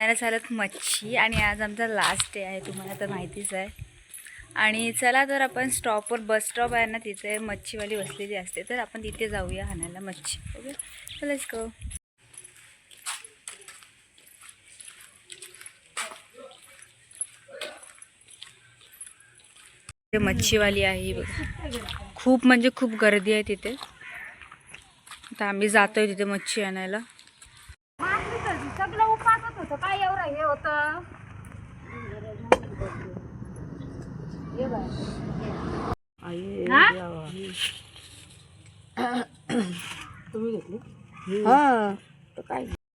त्याला चालत मच्छी आणि आज आमचा लास्ट डे आहे तुम्हाला तर माहितीच आहे. आणि चला तर आपण स्टॉपवर बस स्टॉप आहे ना तिथे मच्छीवाली बसलेली असते तर आपण तिथे जाऊया हाणायला मच्छी ओके चलाच गो मच्छीवाली आहे बघा. खूप म्हणजे खूप गर्दी आहे तिथे. आता आम्ही जातोय तिथे मच्छी आणायला सगळं उपासच होतं काय एवढं हे होतं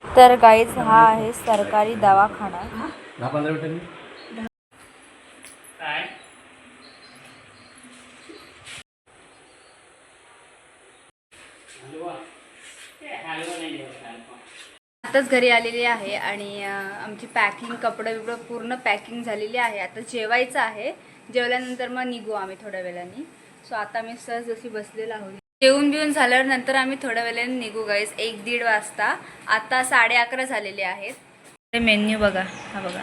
तर गाईज हा आहे सरकारी दवाखाना. दहा आताच घरी आलेली आहे आणि आमची पॅकिंग कपडे बिपडं पूर्ण पॅकिंग झालेली आहे. आता जेवायचं आहे. जेवल्यानंतर मग निघू आम्ही थोड्या वेळाने. सो आता मी सहज जशी बसलेलो आहोत. जेवून बिवून झाल्यावर नंतर आम्ही थोड्या वेळाने निघू गाईस एक दीड वाजता. आता साडे अकरा झालेले आहेत. मेन्यू बघा. हा बघा.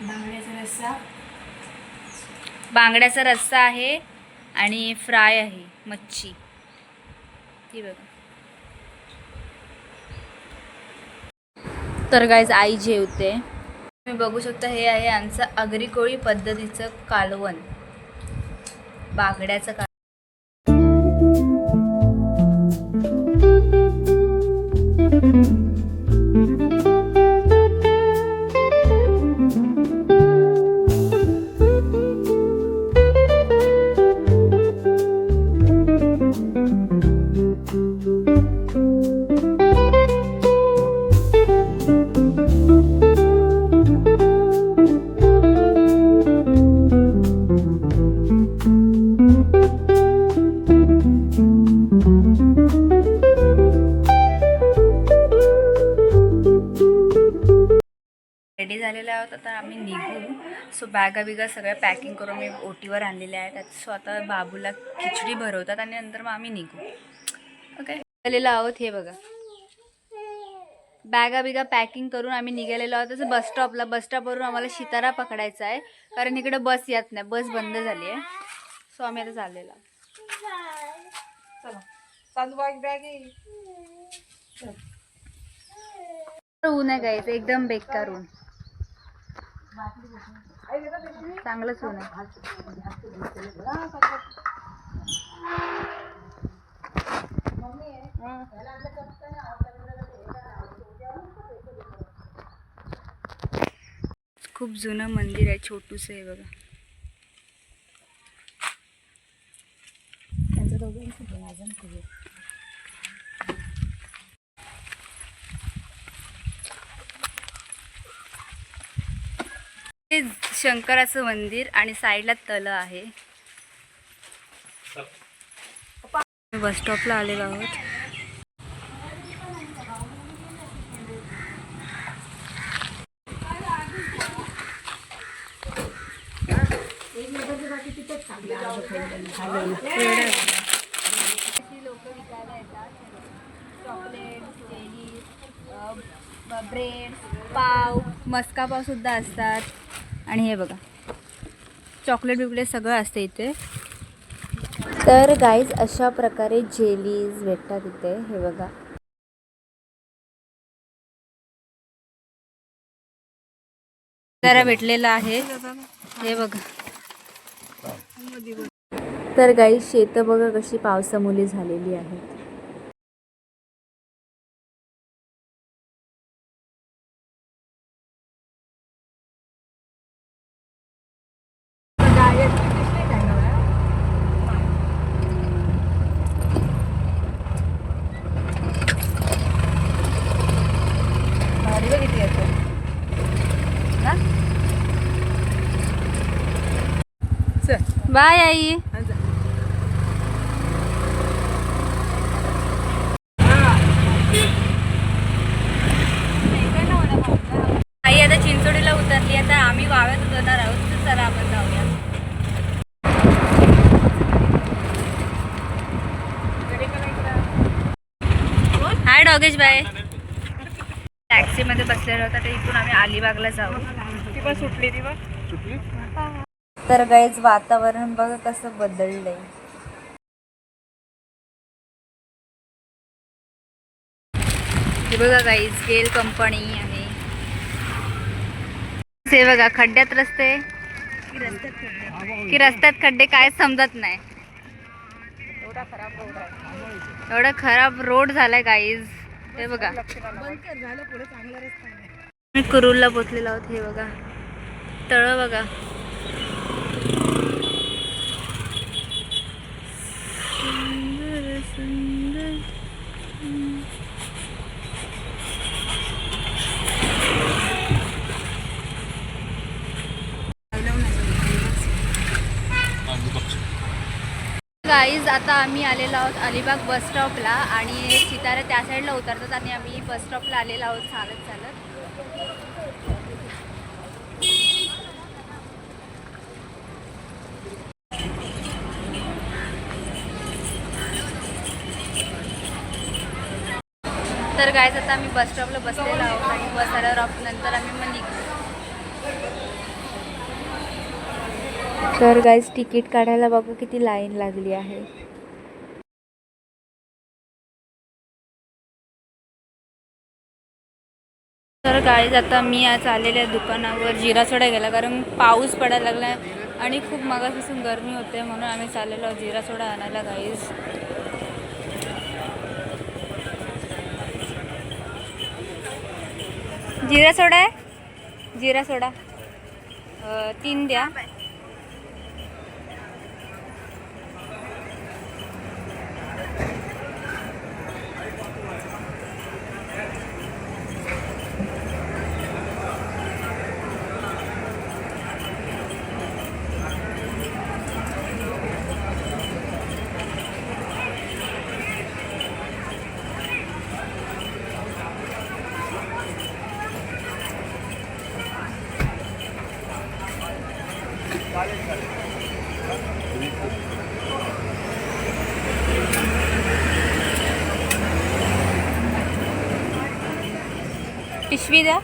बांगड्याचा रस्सा. बांगड्याचा रस्सा आहे आणि फ्राय आहे मच्छी. ती बघा. तर गाईज आई जेवते. तुम्ही बघू शकता हे आहे आमचं आगरी कोळी पद्धतीचं कालवण. बागड्याचं काल आता आम्ही निघू. सो बॅगा बिगा सगळ्या पॅकिंग करून मी ओटीवर आणलेल्या आहेत. सो आता बाबूला खिचडी भरवतात आणि नंतर मग आम्ही निघू. ओके झालेलो आहोत हे बघा. बॅगा बिगा पॅकिंग करून आम्ही निघालेलो आहोत. तसं बस स्टॉपला बस स्टॉपवरून आम्हाला शितारा पकडायचा आहे. कारण इकडे बस येत नाही. बस बंद झाली आहे. सो आम्ही आता चाललेलो आहोत. चला. चालू बॅग ऊन आहे गायचं एकदम बेकार ऊन. चांगलंच ऊन खूप जुनं मंदिर आहे छोटूस आहे बघा हे शंकराचं मंदिर आणि साईडला तलं आहे. बस स्टॉपला आलेलो आहोत. विकायला येतात चॉकलेट ब्रेड पाव मस्का पाव सुद्धा असतात. आणि हे बघा. चॉकलेट बिकलेट सगळं असतं इथे. तर गाईज अशा प्रकारे जेलीज भेटतात इथे. हे बघा. जरा भेटलेला आहे. हे बघा. तर गाई शेतं बघा कशी पावसामुळे झालेली आहेत भारी बघ किती येतं. ना? बाय आई. आई आता चिंचोडीला उतरली आता आम्ही वाव्यात उतरणार आहोत तर चला आपण जाऊया. Hi Dogesh bye. मध्ये बसलेलो होतो तर इथून आम्ही अलिबागला जाऊ. ती पण सुटली ती बघ तर गाईज वातावरण बघा कसं बदललंय. हे बघा गाईज गेल कंपनी आहे. बघा खड्ड्यात रस्ते. की रस्त्यात खड्डे? काय समजत नाही. एवढा खराब रोड आहे. एवढा खराब रोड झालाय गाईज हे बघा. बंद कर झालं पुढे चांगला रस्ता आहे. मी कुरुलला पोचलेलो आहोत हे बघा. तळ बघा. गाईज आता आम्ही आलेलो आहोत अलिबाग बस स्टॉपला आणि सितारा त्या साईडला उतरतात आणि आम्ही बस स्टॉपला आलेलो आहोत चालत चालत. तर गाईज आता आम्ही बस स्टॉपला बसलेलो आहोत आणि बस आल्यावर नंतर आम्ही मग निघतो तर गाईज तिकीट काढायला बघू किती लाईन लागली आहे. तर गाईज आता मी आज आलेल्या दुकानावर. जिरा सोडा गेला कारण पाऊस पडायला लागला आणि खूप मगापासून गरमी होते म्हणून आम्ही चाललेलो जिरा सोडा आणायला गाईज जिरा सोडा आहे? जिरा सोडा तीन द्या. पिशवी द्या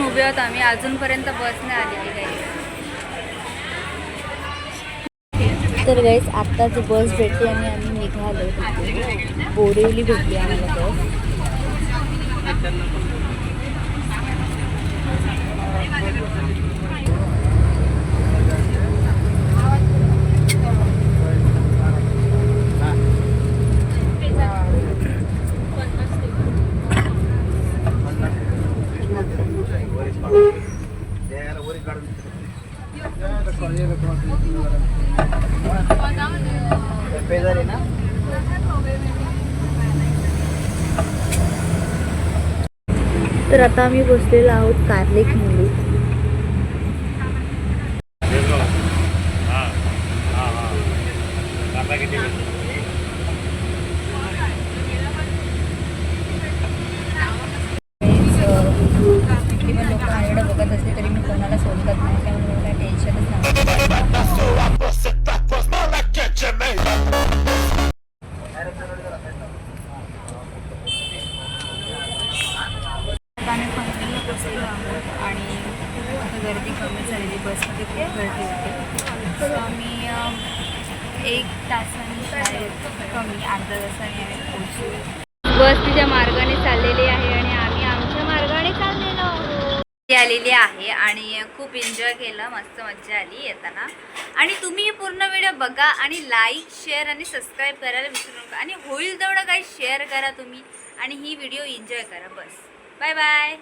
उभे आहोत आम्ही. अजूनपर्यंत बस नाही आलेली काही तर गाईस आत्ताच बस भेटली आणि आम्ही निघालो बोरिवली भेटली आम्हाला बस तर आता आम्ही बसलेलो आहोत कार्लिक मुली आम्ही पोहोचू बस तिच्या मार्गाने चाललेली आहे आणि आम्ही आमच्या मार्गाने चाललेलो आहोत. आलेली आहे आणि खूप एन्जॉय केलं मस्त मज्जा आली येताना. आणि तुम्ही पूर्ण व्हिडिओ बघा आणि लाईक शेअर आणि सबस्क्राईब करायला विसरू नका. आणि होईल तेवढं काही शेअर करा तुम्ही आणि ही व्हिडिओ एन्जॉय करा. बस. Bye bye